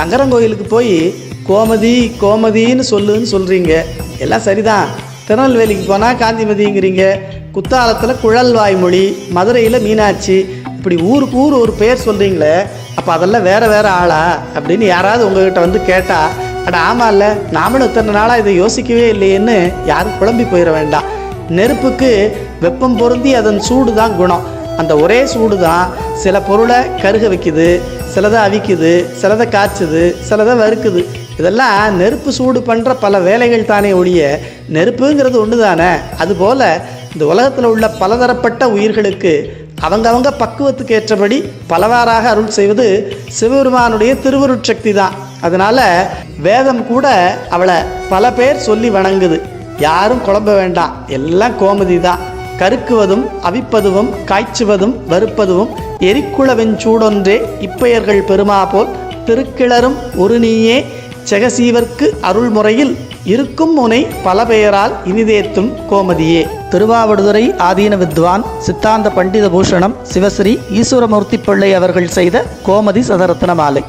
சங்கரங்கோயிலுக்கு போய் கோமதி கோமதின்னு சொல்லுன்னு சொல்கிறீங்க எல்லாம் சரிதான். திருநெல்வேலிக்கு போனால் காந்திமதிங்கிறீங்க. குத்தாலத்தில் குழல் வாய்மொழி மதுரையில் மீனாட்சி. இப்படி ஊருக்கு ஊர் ஒரு பேர் சொல்கிறீங்களே அப்போ அதெல்லாம் வேறு வேறு ஆளா? அப்படின்னு யாராவது உங்ககிட்ட வந்து கேட்டால் அட ஆமாம் இல்லை நாமளும் இத்தனை நாளாக இதை யோசிக்கவே இல்லையேன்னு யாரும் குழம்பி போயிட வேண்டாம். நெருப்புக்கு வெப்பம் பொருந்தி அதன் சூடு தான் குணம். அந்த ஒரே சூடு தான் சில பொருளை கருக வைக்குது சிலதை அவிக்குது சிலதை காய்ச்சுது சிலதை வறுக்குது. இதெல்லாம் நெருப்பு சூடு பண்ணுற பல வேலைகள் தானே ஒழிய நெருப்புங்கிறது ஒன்று தானே அதுபோல் இந்த உலகத்தில் உள்ள பலதரப்பட்ட உயிர்களுக்கு அவங்கவங்க பக்குவத்துக்கு ஏற்றபடி பலவாறாக அருள் செய்வது சிவபெருமானுடைய திருவருட்சக்தி தான் அதனால் வேதம் கூட அவளை பல பேர் சொல்லி வணங்குது. யாரும் குழம்ப வேண்டாம். எல்லாம் கோமதி தான் கருக்குவதும் அவிப்பதுவும் காய்ச்சுவதும் வறுப்பதுவும் எரிக்குளவெஞ்சூடொன்றே இப்பெயர்கள் பெருமா போல் திருக்கிளரும் ஒரு நீயே செகசீவர்க்கு அருள்முறையில் இருக்கும் முனை பல பெயரால் இனிதேத்தும் கோமதியே. திருவாவடுதுறை ஆதீன வித்வான் சித்தாந்த பண்டித பூஷணம் சிவஸ்ரீ ஈஸ்வரமூர்த்தி பிள்ளை அவர்கள் செய்த கோமதி சதரத்ன மாலை.